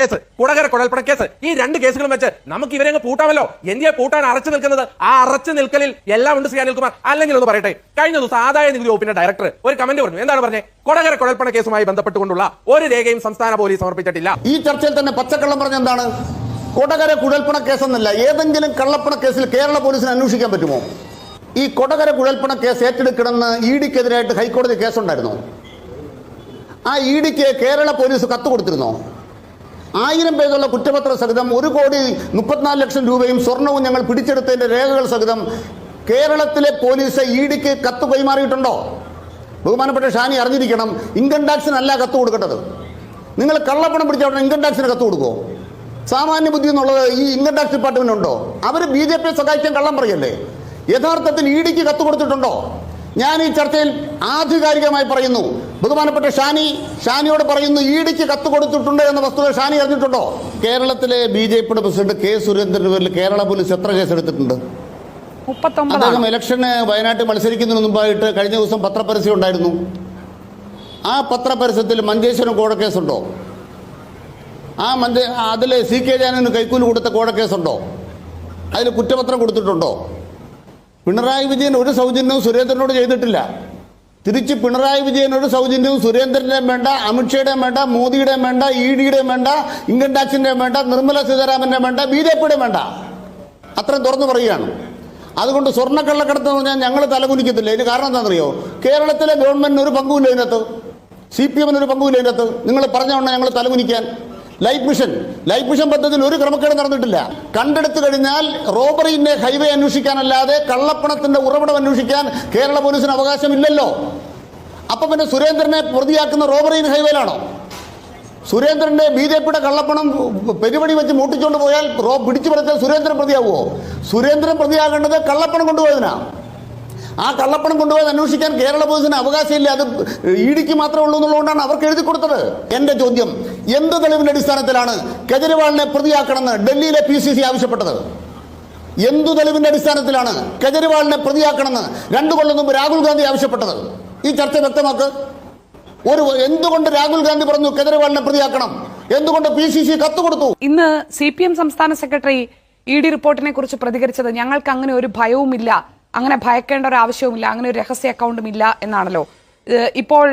Case. Kodakara കുഴൽപ്പണ case. ഈ രണ്ട് കേസുകളും വെച്ച് നമുക്ക് ഇവരെ അങ്ങ് പൂട്ടാമല്ലോ. എന്തിയെ പൂട്ടാൻ അറച്ചു നിൽക്കുന്നത്? ആ അറച്ചു നിൽക്കലിൽ എല്ലാം ഉണ്ട് ശ്രീ അനിൽകുമാർ. അല്ലെങ്കിൽ ഒന്ന് പറയട്ടെ. കഴിഞ്ഞ ദിവസം ആദായ നികുതി വകുപ്പിന്റെ ഡയറക്ടർ ഒരു കമന്റ് പറഞ്ഞു. എന്താണ് പറഞ്ഞത് കൊടകര കുഴൽപ്പണ കേസുമായി ബന്ധപ്പെട്ടുകൊണ്ടുള്ള ഒരു രേഖയും സംസ്ഥാന പോലീസ് സമർപ്പിച്ചിട്ടില്ല. ഈ ചർച്ചയിൽ തന്നെ പച്ചക്കള്ളം പറഞ്ഞ എന്താണ്? കൊടകര കുഴൽപ്പണ കേസെന്നല്ല ഏതെങ്കിലും കള്ളപ്പണ കേസിൽ കേരള പോലീസിന് അന്വേഷിക്കാൻ പറ്റുമോ? ഈ കൊടകര കുഴൽപ്പണ കേസ് ഏറ്റെടുക്കണമെന്ന് ഇ ഡിക്കെതിരായിട്ട് ഹൈക്കോടതി കേസുണ്ടായിരുന്നു? ആ ഇ ഡിക്ക് കേരള പോലീസ് കത്ത് കൊടുത്തിരുന്നോ? ആയിരം പേജുള്ള കുറ്റപത്ര സഹിതം ഒരു കോടി മുപ്പത്തിനാല് ലക്ഷം രൂപയും സ്വർണവും ഞങ്ങൾ പിടിച്ചെടുത്തതിന്റെ രേഖകൾ സഹിതം കേരളത്തിലെ പോലീസ് ഇ ഡിക്ക് കത്ത് കൈമാറിയിട്ടുണ്ടോ? ബഹുമാനപ്പെട്ട ഷാനി അറിഞ്ഞിരിക്കണം ഇൻകം ടാക്സിനല്ല കത്ത് കൊടുക്കേണ്ടത്. നിങ്ങൾ കള്ളപ്പണം പിടിച്ച ഉടനെ ഇൻകം ടാക്സിന് കത്ത് കൊടുക്കുമോ സാമാന്യ ബുദ്ധി എന്നുള്ളത് ഈ ഇൻകം ടാക്സ് ഡിപ്പാർട്ട്മെന്റ് ഉണ്ടോ? അവർ ബി ജെ പി സഹായിക്കാൻ കള്ളം പറയല്ലേ? യഥാർത്ഥത്തിൽ ഇ ഡിക്ക് കത്ത് കൊടുത്തിട്ടുണ്ടോ? ഞാൻ ഈ ചർച്ചയിൽ ആധികാരികമായി പറയുന്നു ബഹുമാനപ്പെട്ട ഷാനി ഷാനിയോട് പറയുന്നു ഇ ഡിക്ക് കത്ത് കൊടുത്തിട്ടുണ്ട് എന്ന വസ്തുത ഷാനി അറിഞ്ഞിട്ടുണ്ടോ? കേരളത്തിലെ ബി ജെ പിയുടെ പ്രസിഡന്റ് കെ സുരേന്ദ്രന്റെ പേരിൽ കേരള പോലീസ് എത്ര കേസ് എടുത്തിട്ടുണ്ട് മുപ്പത്തൊമ്പതാണ്. അദ്ദേഹം ഇലക്ഷന് വയനാട്ടിൽ മത്സരിക്കുന്നതിന് മുമ്പായിട്ട് കഴിഞ്ഞ ദിവസം പത്രപരസ്യം ഉണ്ടായിരുന്നു. ആ പത്രപരസ്യത്തിൽ മഞ്ചേശ്വരം കോഴക്കേസുണ്ടോ ആ മഞ്ച അതിൽ സി കെ ജാനന് കൈക്കൂലി കൊടുത്ത കോഴക്കേസുണ്ടോ അതിൽ കുറ്റപത്രം കൊടുത്തിട്ടുണ്ടോ? പിണറായി വിജയൻ ഒരു സൗജന്യവും സുരേന്ദ്രനോട് ചെയ്തിട്ടില്ല. തിരിച്ച് പിണറായി വിജയനോട് സൗജന്യവും സുരേന്ദ്രന്റെയും വേണ്ട അമിത്ഷയുടെയും വേണ്ട മോദിയുടെയും വേണ്ട ഇ ഡിയുടെയും വേണ്ട ഇൻകം ടാക്സിന്റെയും വേണ്ട നിർമ്മല സീതാരാമന്റെയും വേണ്ട ബി ജെ പിയുടെയും വേണ്ട. അത്രയും തുറന്നു പറയുകയാണ്. അതുകൊണ്ട് സ്വർണക്കള്ളക്കടത്ത് പറഞ്ഞാൽ ഞങ്ങൾ തലകുനിക്കത്തില്ല. ഇതിന് കാരണം എന്താണെന്നറിയോ? കേരളത്തിലെ ഗവൺമെന്റിന് ഒരു പങ്കുമില്ല ഇതിനകത്ത്. സി പി എമ്മിന് ഒരു പങ്കുമില്ല ഇതിനകത്ത്. നിങ്ങൾ പറഞ്ഞോണ്ട ഞങ്ങൾ തലകുനിക്കാൻ. Life mission. ലൈഫ് മിഷൻ പദ്ധതിയിൽ ഒരു ക്രമക്കേട് നടന്നിട്ടില്ല. കണ്ടെടുത്തു കഴിഞ്ഞാൽ റോബറിന്റെ ഹൈവേ അന്വേഷിക്കാനല്ലാതെ കള്ളപ്പണത്തിന്റെ ഉറവിടം അന്വേഷിക്കാൻ കേരള പോലീസിന് അവകാശമില്ലല്ലോ. അപ്പൊ പിന്നെ സുരേന്ദ്രനെ പ്രതിയാക്കുന്ന റോബറി ഹൈവേയിലാണോ? സുരേന്ദ്രന്റെ ബി ജെ പിയുടെ കള്ളപ്പണം പെരുവടി വെച്ച് മൂട്ടിച്ചുകൊണ്ട് പോയാൽ റോ പിടിച്ചു പറിച്ചാൽ സുരേന്ദ്രൻ പ്രതിയാവുമോ സുരേന്ദ്രൻ പ്രതിയാകേണ്ടത് കള്ളപ്പണം കൊണ്ടുപോയതിനാ. ആ കള്ളപ്പണം കൊണ്ടുപോയത് അന്വേഷിക്കാൻ കേരള പോലീസിന് അവകാശമില്ല. അത് ഇ ഡിക്ക് മാത്രമേ ഉള്ളൂ എന്നുള്ളതുകൊണ്ടാണ് അവർക്ക് എഴുതി കൊടുത്തത്. എന്റെ ചോദ്യം എന്ത് തെളിവിന്റെ അടിസ്ഥാനത്തിലാണ് കെജ്രിവാളിനെ പ്രതിയാക്കണമെന്ന് ഡൽഹിയിലെ പി സി സി ആവശ്യപ്പെട്ടത്? എന്തു തെളിവിന്റെ അടിസ്ഥാനത്തിലാണ് കെജ്രിവാളിനെ പ്രതിയാക്കണമെന്ന്? രണ്ടു കൊല്ലം മുമ്പ് രാഹുൽ ഗാന്ധി ആവശ്യപ്പെട്ടത്. ഈ ചർച്ച വ്യക്തമാക്ക്. ഒരു എന്തുകൊണ്ട് രാഹുൽ ഗാന്ധി പറഞ്ഞു കെജ്രിവാളിനെ പ്രതിയാക്കണം? എന്തുകൊണ്ട് പി സി സി കത്ത് കൊടുത്തു? ഇന്ന് സി പി എം സംസ്ഥാന സെക്രട്ടറി ഇ ഡി റിപ്പോർട്ടിനെ കുറിച്ച് പ്രതികരിച്ചത് ഞങ്ങൾക്ക് അങ്ങനെ ഒരു ഭയവുമില്ല അങ്ങനെ ഭയക്കേണ്ട ഒരു ആവശ്യവുമില്ല അങ്ങനെ ഒരു രഹസ്യ അക്കൗണ്ടും ഇല്ല എന്നാണല്ലോ ഇപ്പോൾ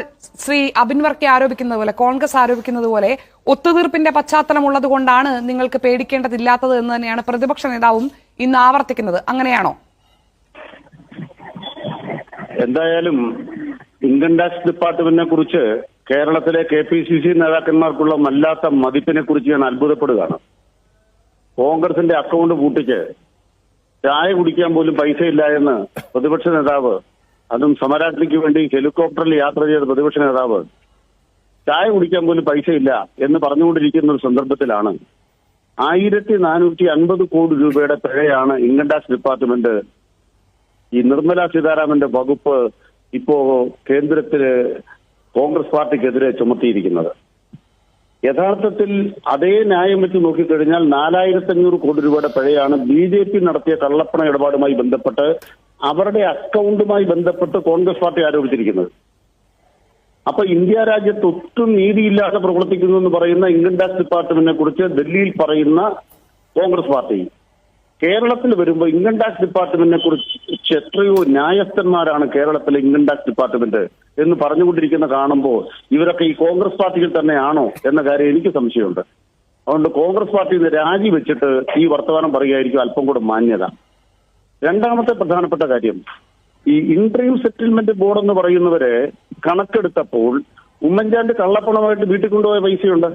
ശ്രീ അബിൻ വർക്കി ആരോപിക്കുന്നത് പോലെ കോൺഗ്രസ് ആരോപിക്കുന്നത് പോലെ ഒത്തുതീർപ്പിന്റെ പശ്ചാത്തലമുള്ളത് കൊണ്ടാണ് നിങ്ങൾക്ക് പേടിക്കേണ്ടതില്ലാത്തത് എന്ന് തന്നെയാണ് പ്രതിപക്ഷ നേതാവും ഇന്ന് ആവർത്തിക്കുന്നത്. അങ്ങനെയാണോ? എന്തായാലും ഇൻകം ടാക്സ് ഡിപ്പാർട്ട്മെന്റിനെ കുറിച്ച് കേരളത്തിലെ കെ പി സി സി നേതാക്കന്മാർക്കുള്ള വല്ലാത്ത മതിപ്പിനെ കുറിച്ച് ഞാൻ അത്ഭുതപ്പെടുകയാണ്. കോൺഗ്രസിന്റെ അക്കൗണ്ട് പൂട്ടിച്ച് ചായ കുടിക്കാൻ പോലും പൈസ ഇല്ല എന്ന് പ്രതിപക്ഷ നേതാവ് അതും സമരാഗ്നിക്ക് വേണ്ടി ഹെലികോപ്റ്ററിൽ യാത്ര ചെയ്ത പ്രതിപക്ഷ നേതാവ് ചായ കുടിക്കാൻ പോലും പൈസ ഇല്ല എന്ന് പറഞ്ഞുകൊണ്ടിരിക്കുന്ന ഒരു സന്ദർഭത്തിലാണ് ആയിരത്തി നാനൂറ്റി അൻപത് കോടി രൂപയുടെ പിഴയാണ് ഇൻകം ടാക്സ് ഡിപ്പാർട്ട്മെന്റ് ഈ നിർമ്മല സീതാരാമന്റെ വകുപ്പ് ഇപ്പോ കേന്ദ്രത്തിൽ കോൺഗ്രസ് പാർട്ടിക്കെതിരെ ചുമത്തിയിരിക്കുന്നത്. യഥാർത്ഥത്തിൽ അതേ ന്യായം വെച്ച് നോക്കിക്കഴിഞ്ഞാൽ നാലായിരത്തി അഞ്ഞൂറ് കോടി രൂപയുടെ പഴയാണ് ബി ജെ പി നടത്തിയ കള്ളപ്പണ ഇടപാടുമായി ബന്ധപ്പെട്ട് അവരുടെ അക്കൗണ്ടുമായി ബന്ധപ്പെട്ട് കോൺഗ്രസ് പാർട്ടി ആരോപിച്ചിരിക്കുന്നത്. അപ്പൊ ഇന്ത്യ രാജ്യത്ത് ഒട്ടും നീതിയില്ലാതെ പ്രവർത്തിക്കുന്നു എന്ന് പറയുന്ന ഇൻകം ടാക്സ് ഡിപ്പാർട്ട്മെന്റിനെ കുറിച്ച് ഡൽഹിയിൽ പറയുന്ന കോൺഗ്രസ് പാർട്ടി കേരളത്തിൽ വരുമ്പോൾ ഇൻകം ടാക്സ് ഡിപ്പാർട്ട്മെന്റിനെ കുറിച്ച് എത്രയോ ന്യായസ്ഥന്മാരാണ് കേരളത്തിലെ ഇൻകം ടാക്സ് ഡിപ്പാർട്ട്മെന്റ് എന്ന് പറഞ്ഞുകൊണ്ടിരിക്കുന്ന കാണുമ്പോൾ ഇവരൊക്കെ ഈ കോൺഗ്രസ് പാർട്ടിയിൽ തന്നെയാണോ എന്ന കാര്യം എനിക്ക് സംശയമുണ്ട്. അതുകൊണ്ട് കോൺഗ്രസ് പാർട്ടിയിൽ നിന്ന് രാജിവെച്ചിട്ട് ഈ വർത്തമാനം പറയുകയായിരിക്കും അല്പം കൂടെ മാന്യത. രണ്ടാമത്തെ പ്രധാനപ്പെട്ട കാര്യം ഈ ഇൻട്രീം സെറ്റിൽമെന്റ് ബോർഡ് എന്ന് പറയുന്നവരെ കണക്കെടുത്തപ്പോൾ ഉമ്മൻചാണ്ടി കള്ളപ്പണമായിട്ട് വീട്ടിൽ കൊണ്ടുപോയ പൈസയുണ്ട്.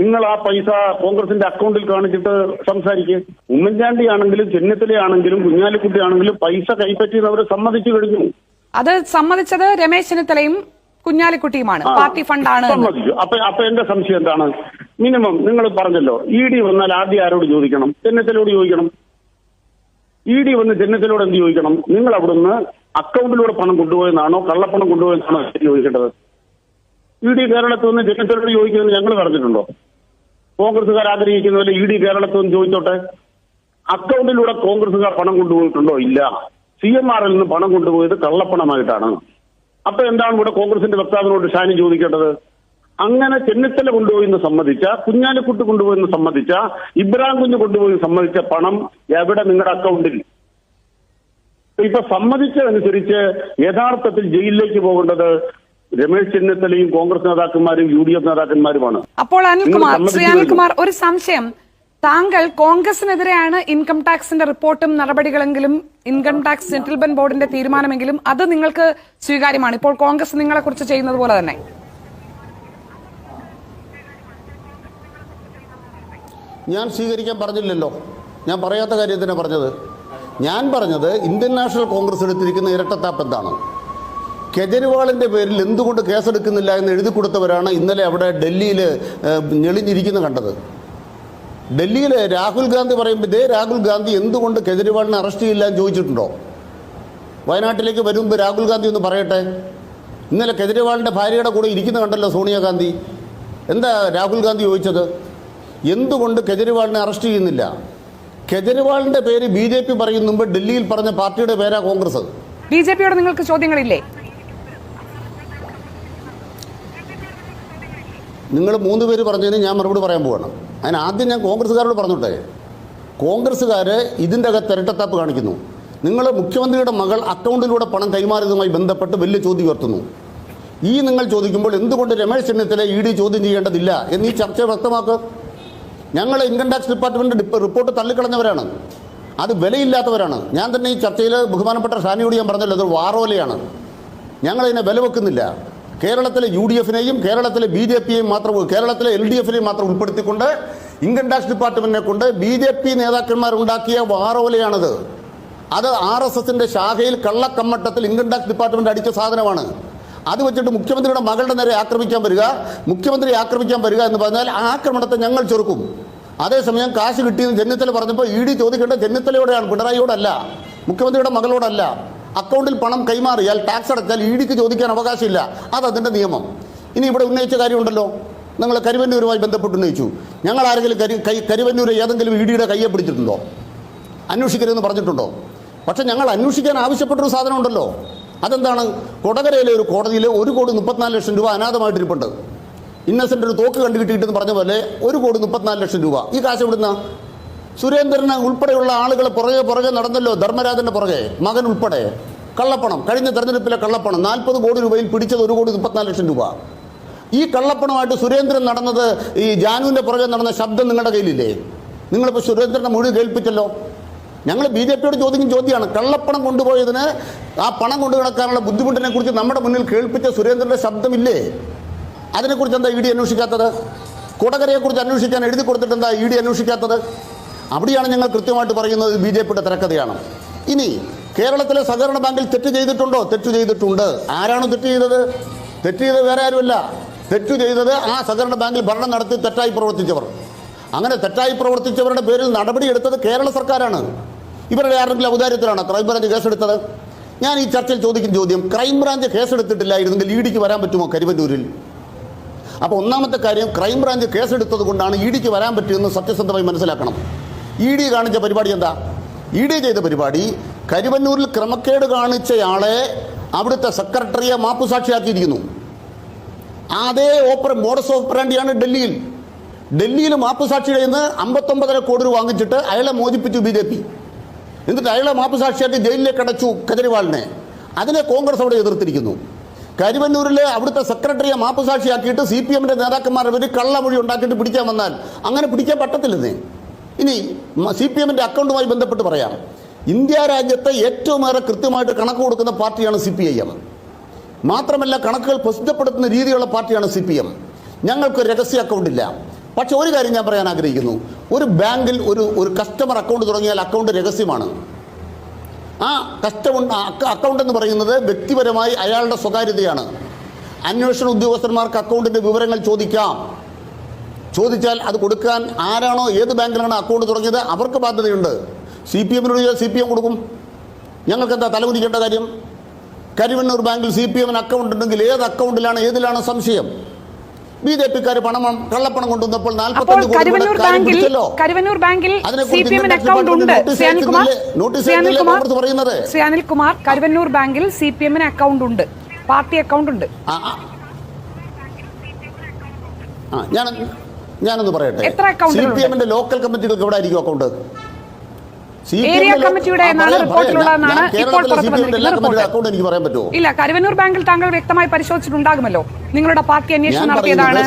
നിങ്ങൾ ആ പൈസ കോൺഗ്രസിന്റെ അക്കൗണ്ടിൽ കാണിച്ചിട്ട് സംസാരിക്കുക ഉമ്മൻചാണ്ടി ആണെങ്കിലും ചെന്നിത്തല ആണെങ്കിലും കുഞ്ഞാലിക്കുട്ടി ആണെങ്കിലും പൈസ കൈപ്പറ്റിയെന്ന് അവർ സമ്മതിച്ചു കഴിഞ്ഞു. അത് സമ്മതിച്ചത് രമേശ് ചെന്നിത്തലയും കുഞ്ഞാലിക്കുട്ടിയുമാണ്. പാർട്ടി ഫണ്ടാണ്. സമ്മതിച്ചു. അപ്പൊ അപ്പൊ എന്റെ സംശയം എന്താണ്? മിനിമം നിങ്ങൾ പറഞ്ഞല്ലോ ഇ ഡി വന്നാൽ ആദ്യം ആരോട് ചോദിക്കണം? ചെന്നിത്തലോട് ചോദിക്കണം. ഇ ഡി വന്ന് ചെന്നിത്തലോട് എന്ത് ചോദിക്കണം? നിങ്ങൾ അവിടുന്ന് അക്കൗണ്ടിലൂടെ പണം കൊണ്ടുപോയെന്നാണോ കള്ളപ്പണം കൊണ്ടുപോയെന്നാണോ ചോദിക്കേണ്ടത്? ഇ ഡി കേരളത്തിൽ നിന്ന് ചെന്നിത്തലോട് ചോദിക്കുന്നത് ഞങ്ങൾ പറഞ്ഞിട്ടുണ്ടോ? കോൺഗ്രസുകാർ ആഗ്രഹിക്കുന്ന പോലെ ഇ ഡി കേരളത്തിൽ ചോദിച്ചോട്ടെ? അക്കൗണ്ടിലൂടെ കോൺഗ്രസുകാർ പണം കൊണ്ടുപോയിട്ടുണ്ടോ? ഇല്ല. സി എം ആറിൽ നിന്ന് പണം കൊണ്ടുപോയത് കള്ളപ്പണമായിട്ടാണ്. അപ്പൊ എന്താണ് ഇവിടെ കോൺഗ്രസിന്റെ വക്താവിനോട് ഷാനി ചോദിക്കേണ്ടത്? അങ്ങനെ ചെന്നിത്തല കൊണ്ടുപോയിന്ന് സമ്മതിച്ച കുഞ്ഞാലിക്കുട്ടി കൊണ്ടുപോയെന്ന് സംബന്ധിച്ച ഇബ്രാഹിം കുഞ്ഞ് കൊണ്ടുപോയി സംബന്ധിച്ച പണം എവിടെ നിങ്ങളുടെ അക്കൗണ്ടിൽ? ഇപ്പൊ സമ്മതിച്ചതനുസരിച്ച് യഥാർത്ഥത്തിൽ ജയിലിലേക്ക് പോകേണ്ടത് രമേശ് ചെന്നിത്തലയും കോൺഗ്രസ് നേതാക്കന്മാരും യു ഡി എഫ് നേതാക്കന്മാരുമാണ്. അപ്പോൾ അനിൽകുമാർ ശ്രീ അനിൽകുമാർ ഒരു സംശയം. താങ്കൾ കോൺഗ്രസിനെതിരെയാണ് ഇൻകം ടാക്സിന്റെ റിപ്പോർട്ടും നടപടികളെങ്കിലും ഇൻകം ടാക്സ് സെറ്റിൽമെന്റ് ബോർഡിന്റെ തീരുമാനമെങ്കിലും അത് നിങ്ങൾക്ക് സ്വീകാര്യമാണ്. ഇപ്പോൾ കോൺഗ്രസ് നിങ്ങളെ കുറിച്ച് ചെയ്യുന്നത് പോലെ തന്നെ. ഞാൻ സ്വീകരിക്കാൻ പറഞ്ഞില്ലല്ലോ. ഞാൻ പറയാത്ത കാര്യത്തിനാ പറഞ്ഞത്. ഞാൻ പറഞ്ഞത് ഇന്ത്യൻ നാഷണൽ കോൺഗ്രസ് എടുത്തിരിക്കുന്ന ഇരട്ടത്താപ്പ് എന്താണ്? കെജ്രിവാളിന്റെ പേരിൽ എന്തുകൊണ്ട് കേസെടുക്കുന്നില്ല എന്ന് എഴുതി കൊടുത്തവരാണ് ഇന്നലെ അവിടെ ഡൽഹിയിൽ ഞെളിഞ്ഞിരിക്കുന്നത് കണ്ടത്. ഡൽഹിയിൽ രാഹുൽ ഗാന്ധി പറയുമ്പോൾ ഇതേ രാഹുൽ ഗാന്ധി എന്തുകൊണ്ട് കെജ്രിവാളിനെ അറസ്റ്റ് ചെയ്യില്ല എന്ന് ചോദിച്ചിട്ടുണ്ടോ? വയനാട്ടിലേക്ക് വരുമ്പോൾ രാഹുൽ ഗാന്ധി ഒന്ന് പറയട്ടെ. ഇന്നലെ കെജ്രിവാളിന്റെ ഭാര്യയുടെ കൂടെ ഇരിക്കുന്ന കണ്ടല്ലോ സോണിയാഗാന്ധി എന്താ രാഹുൽ ഗാന്ധി ചോദിച്ചത്? എന്തുകൊണ്ട് കെജ്രിവാളിനെ അറസ്റ്റ് ചെയ്യുന്നില്ല? കെജ്രിവാളിന്റെ പേര് ബി ജെ പി പറയും മുമ്പ് ഡൽഹിയിൽ പറഞ്ഞ പാർട്ടിയുടെ പേരാ കോൺഗ്രസ്. ബി ജെ പിയോട് നിങ്ങൾക്ക് ചോദ്യങ്ങളില്ലേ? നിങ്ങൾ മൂന്ന് പേര് പറഞ്ഞതിന് ഞാൻ മറുപടി പറയാൻ പോവാണ്. അതിന് ആദ്യം ഞാൻ കോൺഗ്രസ്സുകാരോട് പറഞ്ഞോട്ടെ? കോൺഗ്രസ്സുകാർ ഇതിന്റെ അകത്ത് ഇരട്ടത്താപ്പ് കാണിക്കുന്നു. നിങ്ങൾ മുഖ്യമന്ത്രിയുടെ മകൾ അക്കൗണ്ടിലൂടെ പണം കൈമാറിയതുമായി ബന്ധപ്പെട്ട് വലിയ ചോദ്യം ഉയർത്തുന്നു. ഈ നിങ്ങൾ ചോദിക്കുമ്പോൾ എന്തുകൊണ്ട് രമേശ് ചെന്നിത്തല ഇ ഡി ചോദ്യം ചെയ്യേണ്ടതില്ല എന്ന് ഈ ചർച്ച വ്യക്തമാക്കുക ഞങ്ങൾ ഇൻകം ടാക്സ് ഡിപ്പാർട്ട്മെന്റ് ഡിപ്പ- റിപ്പോർട്ട് തള്ളിക്കളഞ്ഞവരാണ്. അത് വിലയില്ലാത്തവരാണ്. ഞാൻ തന്നെ ഈ ചർച്ചയിൽ ബഹുമാനപ്പെട്ട ഷാനിയോട് ഞാൻ പറഞ്ഞല്ലോ അത് വാറോലയാണ്. ഞങ്ങളതിനെ വില വെക്കുന്നില്ല. കേരളത്തിലെ യു ഡി എഫിനെയും കേരളത്തിലെ ബി ജെ പിയെയും മാത്രം കേരളത്തിലെ എൽ ഡി എഫിനെയും മാത്രം ഉൾപ്പെടുത്തിക്കൊണ്ട് ഇൻകം ടാക്സ് ഡിപ്പാർട്ട്മെന്റിനെ കൊണ്ട് ബി ജെ പി നേതാക്കന്മാരുണ്ടാക്കിയ വാറോലയാണത്. അത് ആർ എസ് എസിന്റെ ശാഖയിൽ കള്ളക്കമ്മട്ടത്തിൽ ഇൻകം ടാക്സ് ഡിപ്പാർട്ട്മെന്റ് അടിച്ച സാധനമാണ്. അത് വെച്ചിട്ട് മുഖ്യമന്ത്രിയുടെ മകളുടെ നേരെ ആക്രമിക്കാൻ വരിക. മുഖ്യമന്ത്രി ആക്രമിക്കാൻ വരിക എന്ന് പറഞ്ഞാൽ ആ ആക്രമണത്തെ ഞങ്ങൾ ചെറുക്കും. അതേസമയം കാശ് കിട്ടിയെന്ന് ചെന്നിത്തല പറഞ്ഞപ്പോൾ ഇ ഡി ചോദിക്കേണ്ട ചെന്നിത്തലയോടെയാണ് പിണറായിയോടല്ല മുഖ്യമന്ത്രിയുടെ മകളോടല്ല. അക്കൗണ്ടിൽ പണം കൈമാറിയാൽ ടാക്സ് അടച്ചാൽ ഇ ഡിക്ക് ചോദിക്കാൻ അവകാശമില്ല. അത് അതിന്റെ നിയമം. ഇനി ഇവിടെ ഉന്നയിച്ച കാര്യമുണ്ടല്ലോ. നിങ്ങൾ കരുവന്നൂരുമായി ബന്ധപ്പെട്ട് ഉന്നയിച്ചു. ഞങ്ങൾ ആരെങ്കിലും കരി കൈ കരുവന്നൂർ ഏതെങ്കിലും ഇ ഡിയുടെ കയ്യെ പിടിച്ചിട്ടുണ്ടോ? അന്വേഷിക്കരുതെന്ന് പറഞ്ഞിട്ടുണ്ടോ? പക്ഷെ ഞങ്ങൾ അന്വേഷിക്കാൻ ആവശ്യപ്പെട്ടൊരു സാധനം ഉണ്ടല്ലോ അതെന്താണ്? കൊടകരയിലെ ഒരു കോടതിയിൽ ഒരു കോടി മുപ്പത്തിനാല് ലക്ഷം രൂപ അനാഥമായിട്ട് ഇരിപ്പുണ്ട് ഇന്നസെന്റ് ഒരു തോക്ക് കണ്ടുകിട്ടിയിട്ടെന്ന് പറഞ്ഞ പോലെ ഒരു കോടി മുപ്പത്തിനാല് ലക്ഷം രൂപ. ഈ കാശ് എവിടുന്ന? സുരേന്ദ്രന് ഉൾപ്പെടെയുള്ള ആളുകൾ പുറകെ പുറകെ നടന്നല്ലോ ധർമ്മരാജന്റെ പുറകെ. മകൻ ഉൾപ്പെടെ. കള്ളപ്പണം. കഴിഞ്ഞ തെരഞ്ഞെടുപ്പിലെ കള്ളപ്പണം. നാൽപ്പത് കോടി രൂപയിൽ പിടിച്ചത് ഒരു കോടി മുപ്പത്തിനാല് ലക്ഷം രൂപ. ഈ കള്ളപ്പണമായിട്ട് സുരേന്ദ്രൻ നടന്നത് ഈ ജാനുവിന്റെ പുറകെ നടന്ന ശബ്ദം നിങ്ങളുടെ കയ്യിലില്ലേ? നിങ്ങളിപ്പോൾ സുരേന്ദ്രനെ മുഴുവൻ കേൾപ്പിച്ചല്ലോ. ഞങ്ങൾ ബി ജെ പിയോട് ചോദിക്കുന്ന ചോദ്യമാണ്. കള്ളപ്പണം കൊണ്ടുപോയതിന് ആ പണം കൊണ്ടു കിടക്കാനുള്ള ബുദ്ധിമുട്ടിനെ കുറിച്ച് നമ്മുടെ മുന്നിൽ കേൾപ്പിച്ച സുരേന്ദ്രന്റെ ശബ്ദമില്ലേ? അതിനെക്കുറിച്ച് എന്താ ഇ ഡി അന്വേഷിക്കാത്തത്? കൊടകരയെക്കുറിച്ച് അന്വേഷിക്കാൻ എഴുതി കൊടുത്തിട്ട് എന്താ ഇ ഡി അന്വേഷിക്കാത്തത്? അവിടെയാണ് ഞങ്ങൾ കൃത്യമായിട്ട് പറയുന്നത് ബി ജെ പിയുടെ തിരക്കഥയാണ്. ഇനി കേരളത്തിലെ സഹകരണ ബാങ്കിൽ തെറ്റ് ചെയ്തിട്ടുണ്ടോ? തെറ്റ് ചെയ്തിട്ടുണ്ട്. ആരാണ് തെറ്റ് ചെയ്തത്? തെറ്റ് ചെയ്തത് വേറെ ആരുമല്ല. തെറ്റ് ചെയ്തത് ആ സഹകരണ ബാങ്കിൽ ഭരണം നടത്തി തെറ്റായി പ്രവർത്തിച്ചവർ. അങ്ങനെ തെറ്റായി പ്രവർത്തിച്ചവരുടെ പേരിൽ നടപടിയെടുത്തത് കേരള സർക്കാരാണ്. ഇവരുടെ ആരെങ്കിലും ഔദാര്യത്തിലാണ് ക്രൈംബ്രാഞ്ച് കേസെടുത്തത്? ഞാൻ ഈ ചർച്ചയിൽ ചോദിക്കുന്ന ചോദ്യം ക്രൈംബ്രാഞ്ച് കേസെടുത്തിട്ടില്ലായിരുന്നെങ്കിൽ ഇ ഡിക്ക് വരാൻ പറ്റുമോ കരുവന്നൂരിൽ അപ്പോൾ ഒന്നാമത്തെ കാര്യം ക്രൈംബ്രാഞ്ച് കേസെടുത്തത് കൊണ്ടാണ് ഇ ഡിക്ക് വരാൻ പറ്റുമെന്ന് സത്യസന്ധമായി മനസ്സിലാക്കണം. ഇ ഡി കാണിച്ച പരിപാടി എന്താ? ഇ ഡി ചെയ്ത പരിപാടി കരുവന്നൂരിൽ ക്രമക്കേട് കാണിച്ചയാളെ അവിടുത്തെ സെക്രട്ടറിയെ മാപ്പുസാക്ഷിയാക്കിയിരിക്കുന്നു. അതേ ഓപ്പറ മോഡസ് ഓഫ് ബ്രാൻഡിയാണ് ഡൽഹിയിൽ. ഡൽഹിയിൽ മാപ്പുസാക്ഷിയുടെ നിന്ന് അമ്പത്തൊമ്പതര കോടി രൂപ വാങ്ങിച്ചിട്ട് അയാളെ മോചിപ്പിച്ചു ബി ജെ പി. എന്നിട്ട് അയാളെ മാപ്പുസാക്ഷിയാക്കി ജയിലിലേക്ക് അടച്ചു കെജ്രിവാളിനെ. അതിനെ കോൺഗ്രസ് അവിടെ എതിർത്തിരിക്കുന്നു. കരുവന്നൂരിലെ അവിടുത്തെ സെക്രട്ടറിയെ മാപ്പുസാക്ഷിയാക്കിയിട്ട് സി പി എമ്മിന്റെ നേതാക്കന്മാർ ഇവർ കള്ളമൊഴി ഉണ്ടാക്കിയിട്ട് പിടിക്കാൻ വന്നാൽ അങ്ങനെ പിടിക്കാൻ പറ്റത്തില്ലെന്നേ. ഇനി സി പി എമ്മിന്റെ അക്കൗണ്ടുമായി ബന്ധപ്പെട്ട് പറയാം. ഇന്ത്യ രാജ്യത്തെ ഏറ്റവും ഏറെ കൃത്യമായിട്ട് കണക്ക് കൊടുക്കുന്ന പാർട്ടിയാണ് സി പി ഐ എം. മാത്രമല്ല കണക്കുകൾ പ്രസിദ്ധപ്പെടുത്തുന്ന രീതിയുള്ള പാർട്ടിയാണ് സി പി എം. ഞങ്ങൾക്ക് രഹസ്യ അക്കൗണ്ട് ഇല്ല. പക്ഷെ ഒരു കാര്യം ഞാൻ പറയാൻ ആഗ്രഹിക്കുന്നു. ഒരു ബാങ്കിൽ ഒരു ഒരു കസ്റ്റമർ അക്കൗണ്ട് തുടങ്ങിയാൽ അക്കൗണ്ട് രഹസ്യമാണ്. ആ കസ്റ്റമർ അക്കൗണ്ട് എന്ന് പറയുന്നത് വ്യക്തിപരമായി അയാളുടെ സ്വകാര്യതയാണ്. അന്വേഷണ ഉദ്യോഗസ്ഥന്മാർക്ക് അക്കൗണ്ടിന്റെ വിവരങ്ങൾ ചോദിക്കാം. ചോദിച്ചാൽ അത് കൊടുക്കാൻ ആരാണോ ഏത് ബാങ്കിലാണ് അക്കൗണ്ട് തുടങ്ങിയത് അവർക്ക് ബാധ്യതയുണ്ട്. സി പി എമ്മിനോട് ചോദിച്ചാൽ സി പി എം കൊടുക്കും. ഞങ്ങൾക്ക് എന്താ തലകുനിക്കേണ്ട കാര്യം? കരിവണ്ണൂർ ബാങ്കിൽ സി പി എമ്മിന് അക്കൗണ്ട് ഉണ്ടെങ്കിൽ ഏത് അക്കൗണ്ടിലാണ് ഏതിലാണ് സംശയം? ബി ജെ പിക്കാർ പണം കള്ളപ്പണം കൊണ്ടുവന്നപ്പോൾ കരുവന്നൂർ ബാങ്കിൽ. ബാങ്കിൽ അക്കൗണ്ട് ഉണ്ട്. Department Shri Anilkumar notice notice Shri അയക്കുന്നില്ലേ Anilkumar പറയുന്നത്? കരുവന്നൂർ ബാങ്കിൽ സി പി എമ്മിന് അക്കൗണ്ട് ഉണ്ട്. പാർട്ടി അക്കൗണ്ട് ഉണ്ട് ഞാൻ ഞാനൊന്ന് പറയട്ടെ. സി? പി എമ്മിന്റെ ലോക്കൽ കമ്മിറ്റികൾക്ക് എവിടെ ആയിരിക്കും അക്കൗണ്ട് ഏരിയ ലോ- കമ്മിറ്റിയുടെ ആ, എന്നാണ് റിപ്പോർട്ടിലുള്ളതെന്നാണ് ഇപ്പോൾ പുറത്തു ഇല്ല കരുവന്നൂർ ബാങ്കിൽ താങ്കൾ വ്യക്തമായി പരിശോധിച്ചിട്ടുണ്ടാകുമല്ലോ. നിങ്ങളുടെ പാർട്ടി അന്വേഷണം നടത്തിയതാണ്.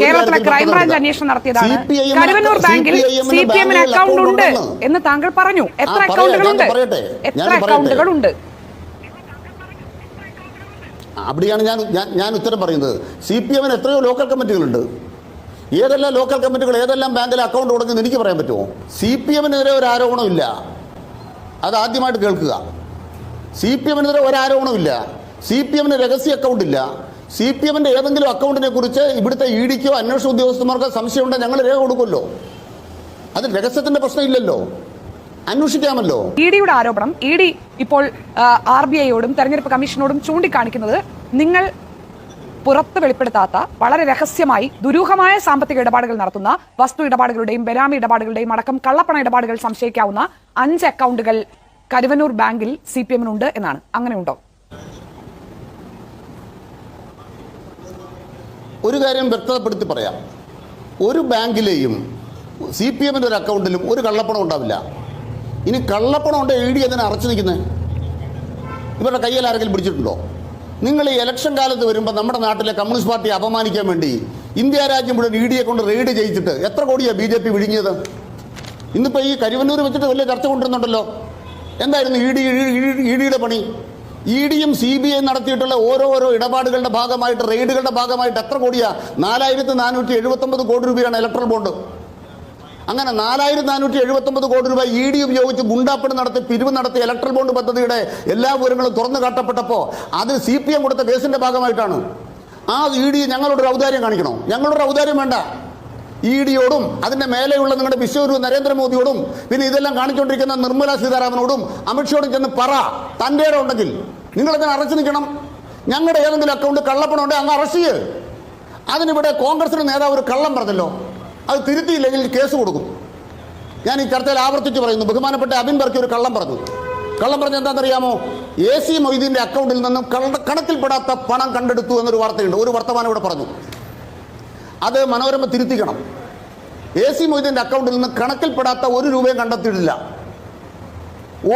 കേരളത്തിലെ ക്രൈംബ്രാഞ്ച് അന്വേഷണം നടത്തിയതാണ്. CPM കരുവന്നൂർ ബാങ്കിൽ CPM സി പി എമ്മിന് അക്കൗണ്ട് ഉണ്ട് എന്ന് താങ്കൾ പറഞ്ഞു. എത്ര അക്കൗണ്ടുകളുണ്ട് എത്ര. അക്കൗണ്ടുകളുണ്ട് അവിടെയാണ് ഞാൻ ഞാൻ ഞാൻ ഉത്തരം പറയുന്നത്. സി പി എമ്മിന് എത്രയോ ലോക്കൽ കമ്മിറ്റികളുണ്ട് ഏതെല്ലാം ലോക്കൽ കമ്മിറ്റികൾ ഏതെല്ലാം ബാങ്കിൽ അക്കൗണ്ട് തുടങ്ങി എനിക്ക് പറയാൻ പറ്റുമോ? സി പി എമ്മിനെതിരെ ഒരു ആരോപണമില്ല. അത് ആദ്യമായിട്ട് കേൾക്കുക. സി പി എമ്മിനെതിരെ ഒരു ആരോപണമില്ല. സി പി എമ്മിന് രഹസ്യ അക്കൗണ്ട് ഇല്ല. സി പി എമ്മിന്റെ ഏതെങ്കിലും അക്കൗണ്ടിനെ കുറിച്ച് ഇവിടുത്തെ ഇ ഡിക്കോ അന്വേഷണ ഉദ്യോഗസ്ഥന്മാർക്കോ സംശയമുണ്ടെങ്കിൽ ഞങ്ങൾ രേഖ കൊടുക്കുമല്ലോ. അത് രഹസ്യത്തിന്റെ പ്രശ്നമില്ലല്ലോ. അന്വേഷിക്കാമല്ലോ. ഇ ഡിയുടെ ആരോപണം ഇ ഡി ഇപ്പോൾ ആർ ബി ഐയോടും തെരഞ്ഞെടുപ്പ് കമ്മീഷനോടും ചൂണ്ടിക്കാണിക്കുന്നത് നിങ്ങൾ പുറത്ത് വെളിപ്പെടുത്താത്ത വളരെ രഹസ്യമായി ദുരൂഹമായ സാമ്പത്തിക ഇടപാടുകൾ നടത്തുന്ന വസ്തു ഇടപാടുകളുടെയും ബെരാമി ഇടപാടുകളുടെയും അടക്കം കള്ളപ്പണ ഇടപാടുകൾ സംശയിക്കാവുന്ന അഞ്ച് അക്കൗണ്ടുകൾ കരുവനൂർ ബാങ്കിൽ സി പി എമ്മിനുണ്ട് എന്നാണ്. അങ്ങനെയുണ്ടോ? ഒരു കാര്യം വ്യക്തതപ്പെടുത്തി പറയാം. ഒരു ബാങ്കിലെയും സി പി എമ്മിന്റെ ഒരു അക്കൗണ്ടിലും ഒരു കള്ളപ്പണം ഉണ്ടാവില്ല. ഇനി കള്ളപ്പണം ഉണ്ട് ഡി എന്തിനാ അറച്ചു നിൽക്കുന്നത് ഇവരുടെ കയ്യിൽ ആരെങ്കിലും പിടിച്ചിട്ടുണ്ടോ? നിങ്ങൾ ഈ ഇലക്ഷൻ കാലത്ത് വരുമ്പോൾ നമ്മുടെ നാട്ടിലെ കമ്മ്യൂണിസ്റ്റ് പാർട്ടിയെ അപമാനിക്കാൻ വേണ്ടി ഇന്ത്യ രാജ്യം മുഴുവൻ ഇ ഡിയെ കൊണ്ട് റെയ്ഡ് ചെയ്യിച്ചിട്ട് എത്ര കോടിയാണ് ബി ജെ പി വിഴുങ്ങിയത്? ഇന്നിപ്പോൾ ഈ കരുവന്നൂർ വെച്ചിട്ട് വലിയ ചർച്ച കൊണ്ടുവരുന്നുണ്ടല്ലോ. എന്തായിരുന്നു ഇ ഡി ഇ ഡിയുടെ പണി? ഇ ഡിയും സി ബി ഐ നടത്തിയിട്ടുള്ള ഓരോ ഓരോ ഇടപാടുകളുടെ ഭാഗമായിട്ട് റെയ്ഡുകളുടെ ഭാഗമായിട്ട് എത്ര കോടിയാണ് നാലായിരത്തി നാനൂറ്റി എഴുപത്തൊമ്പത് കോടി രൂപയാണ് ഇലക്ട്രൽ ബോണ്ട് അങ്ങനെ നാലായിരത്തി നാനൂറ്റി എഴുപത്തൊമ്പത് കോടി രൂപ ഇ ഡി ഉപയോഗിച്ച് ഗുണ്ടാപ്പണി നടത്തി പിരിവ് നടത്തി ഇലക്ട്രൽ ബോണ്ട് പദ്ധതിയുടെ എല്ലാ വിവരങ്ങളും തുറന്നു കാട്ടപ്പെട്ടപ്പോൾ അത് സി പി എം കൊടുത്ത കേസിന്റെ ഭാഗമായിട്ടാണ്. ആ ഇ ഡി ഒരു ഔദാര്യം കാണിക്കണോ? ഞങ്ങളുടെ ഔദാര്യം വേണ്ട. ഇ ഡിയോടും അതിന്റെ മേലെയുള്ള നിങ്ങളുടെ വിശ്വഗുരു നരേന്ദ്രമോദിയോടും പിന്നെ ഇതെല്ലാം കാണിച്ചുകൊണ്ടിരിക്കുന്ന നിർമ്മല സീതാരാമനോടും അമിത്ഷയോടും ചെന്ന് പറ. തന്റെ ഇടം ഉണ്ടെങ്കിൽ നിങ്ങൾ അതിനെ അറച്ചു നിൽക്കണം? ഞങ്ങളുടെ ഏതെങ്കിലും അക്കൗണ്ട് കള്ളപ്പണം ഉണ്ടെങ്കിൽ അങ്ങ് അറസ്റ്റ് ചെയ്യ്. അതിനിവിടെ കോൺഗ്രസിന്റെ നേതാവ് ഒരു കള്ളം പറഞ്ഞല്ലോ. അത് തിരുത്തിയില്ലെങ്കിൽ കേസ് കൊടുക്കും. ഞാൻ ഈ ചർച്ചയിൽ ആവർത്തിച്ച് പറയുന്നു. ബഹുമാനപ്പെട്ട അബിൻ ബർക്കി ഒരു കള്ളം പറഞ്ഞു. കള്ളം പറഞ്ഞ എന്താണെന്നറിയാമോ? എ സി മൊയ്തീന്റെ അക്കൗണ്ടിൽ നിന്നും കണക്കിൽപ്പെടാത്ത പണം കണ്ടെടുത്തു എന്നൊരു വാർത്തയുണ്ട്. ഒരു വർത്തമാനം ഇവിടെ പറഞ്ഞു. അത് മനോരമ തിരുത്തിക്കണം. എ സി മൊയ്തീന്റെ അക്കൗണ്ടിൽ നിന്ന് കണക്കിൽപ്പെടാത്ത ഒരു രൂപയും കണ്ടെത്തിയിട്ടില്ല.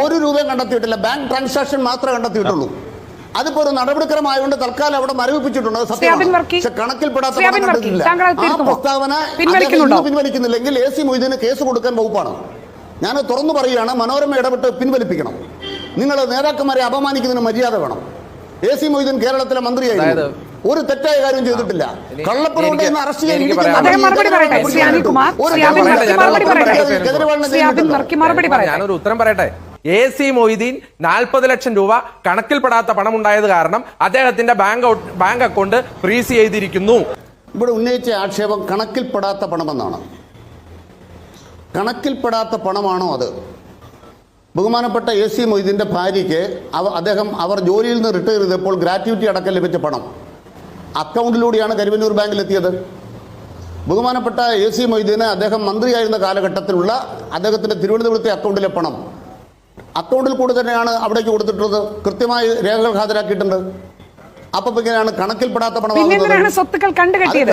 ഒരു രൂപയും കണ്ടെത്തിയിട്ടില്ല. ബാങ്ക് ട്രാൻസാക്ഷൻ മാത്രമേ കണ്ടെത്തിയിട്ടുള്ളൂ. അതിപ്പോ ഒരു നടപടിക്രമമായതുകൊണ്ട് തൽക്കാലം അവിടെ മരവിപ്പിച്ചിട്ടുണ്ട്. സത്യം സത്യമാണ്. പക്ഷെ കണക്കിൽപ്പെടാത്ത ആ പ്രസ്താവന പിൻവലിക്കുന്നില്ലെങ്കിൽ എ സി മൊയ്തീന് കേസ് കൊടുക്കാൻ വകുപ്പാണ്. ഞാൻ തുറന്നു പറയുകയാണ് മനോരമ ഇടപെട്ട് പിൻവലിപ്പിക്കണം. നിങ്ങൾ നേതാക്കന്മാരെ അപമാനിക്കുന്നതിന് മര്യാദ വേണം. എ സി മൊയ്തീൻ കേരളത്തിലെ മന്ത്രിയായിരുന്നു. ഒരു തെറ്റായ കാര്യം ചെയ്തിട്ടില്ല. എന്ന് അറസ്റ്റ് ചെയ്യാൻ മറുപടി പറയട്ടെ? ഞാനൊരു ഉത്തരം പറയട്ടെ? എ സി മൊയ്തീൻ നാൽപ്പത് ലക്ഷം രൂപ കണക്കിൽപ്പെടാത്ത പണം ഉണ്ടായത് കാരണം അദ്ദേഹത്തിന്റെ ബാങ്ക് ബാങ്ക് അക്കൗണ്ട് ഫ്രീസ് ചെയ്തിരിക്കുന്നു. ഇവിടെ ഉന്നയിച്ച ആക്ഷേപം കണക്കിൽപ്പെടാത്ത പണമെന്നാണ്. കണക്കിൽപ്പെടാത്ത പണമാണോ അത്? ബഹുമാനപ്പെട്ട എ സി മൊയ്തീന്റെ ഭാര്യയ്ക്ക് അദ്ദേഹം അവർ ജോലിയിൽ നിന്ന് റിട്ടയർ ചെയ്തപ്പോൾ ഗ്രാറ്റുവിറ്റി അടക്കം ലഭിച്ച പണം. അക്കൗണ്ടിലൂടെയാണ് കരുവന്നൂർ ബാങ്കിലെത്തിയത്. ബഹുമാനപ്പെട്ട എ സി മൊയ്തീന് അദ്ദേഹം മന്ത്രിയായിരുന്ന കാലഘട്ടത്തിലുള്ള അദ്ദേഹത്തിന്റെ തിരുവനന്തപുരത്തെ അക്കൗണ്ടിലെ പണം. അക്കൗണ്ടിൽ കൂടെ തന്നെയാണ് അവിടേക്ക് കൊടുത്തിട്ടുള്ളത്. കൃത്യമായി രേഖകൾ ഹാജരാക്കിയിട്ടുണ്ട്. അപ്പൊ ഇങ്ങനെയാണ് കണക്കിൽപ്പെടാത്ത പണം സ്വത്തുക്കൾ കണ്ടുകെട്ടിയത്?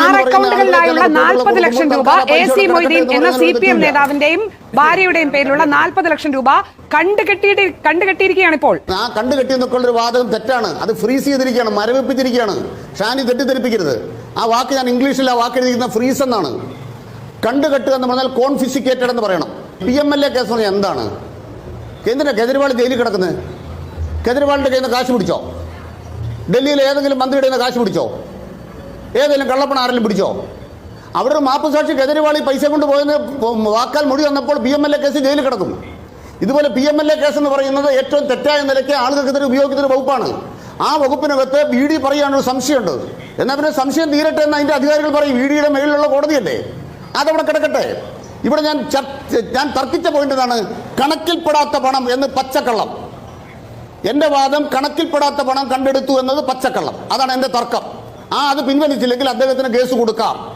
ആറ് അക്കൗണ്ടുകളിലായുള്ള നാൽപ്പത് ലക്ഷം രൂപ എ സി മൊയ്തീൻ എന്ന സി പി എം നേതാവിന്റെയും ഭാര്യയുടെയും പേരിലുള്ള നാൽപ്പത് ലക്ഷം രൂപ കണ്ടുകെട്ടിയിട്ട് കണ്ടുകെട്ടിയിരിക്കുകയാണ് ഇപ്പോൾ. ആ കണ്ടു കെട്ടിയെന്നൊക്കെ ഒരു വാദം തെറ്റാണ്. അത് ഫ്രീസ് ചെയ്തിരിക്കുകയാണ് മരവിപ്പിച്ചിരിക്കുകയാണ്. ഷാനി തെറ്റിദ്ധരിപ്പിക്കരുത്. ആ വാക്ക് ഞാൻ ഇംഗ്ലീഷിൽ ആ വാക്ക് എഴുതിയിരിക്കുന്ന ഫ്രീസ് എന്നാണ്. കണ്ടുകെട്ടുക എന്ന് പറഞ്ഞാൽ കോൺഫിസിക്കേറ്റഡ് എന്ന് പറയണം. P M L A case എന്താണ്? എന്തിനാ കേജ്രിവാൾ ജയിലിൽ കിടക്കുന്നത് കേജ്രിവാളിന്റെ കയ്യിൽ നിന്ന് കാശ് പിടിച്ചോ? ഡൽഹിയിൽ ഏതെങ്കിലും മന്ത്രിയുടെ നിന്ന് കാശ് പിടിച്ചോ? ഏതെങ്കിലും കള്ളപ്പണം ആരെങ്കിലും പിടിച്ചോ? അവരുടെ മാപ്പ് സാക്ഷി കേജ്രിവാൾ ഈ പൈസ കൊണ്ട് പോയെന്ന് വാക്കാൽ മൊഴി വന്നപ്പോൾ P M L A case ജയിലിൽ കിടക്കും. ഇതുപോലെ P M L A case എന്ന് പറയുന്നത് ഏറ്റവും തെറ്റായ നിലയ്ക്ക് ആളുകൾക്കെതിരെ ഉപയോഗിക്കുന്ന ഒരു വകുപ്പാണ്. ആ വകുപ്പിനകത്ത് വി ഡി പറയാനൊരു സംശയമുണ്ട്. എന്നാൽ പിന്നെ സംശയം തീരട്ടെ എന്ന് അതിന്റെ അധികാരികൾ പറയും. വി ഡിയുടെ മേളിലുള്ള കോടതിയല്ലേ? അതവിടെ കിടക്കട്ടെ. ഇവിടെ ഞാൻ ഞാൻ തർക്കിച്ച പോയിന്റ് എന്താണ്? കണക്കിൽപ്പെടാത്ത പണം എന്ന് പച്ചക്കള്ളം. എന്റെ വാദം കണക്കിൽപ്പെടാത്ത പണം കണ്ടെടുത്തു എന്നത് പച്ചക്കള്ളം. അതാണ് എന്റെ തർക്കം. ആ അത് പിൻവലിച്ചില്ലെങ്കിൽ അദ്ദേഹത്തിന് കേസ് കൊടുക്കാം.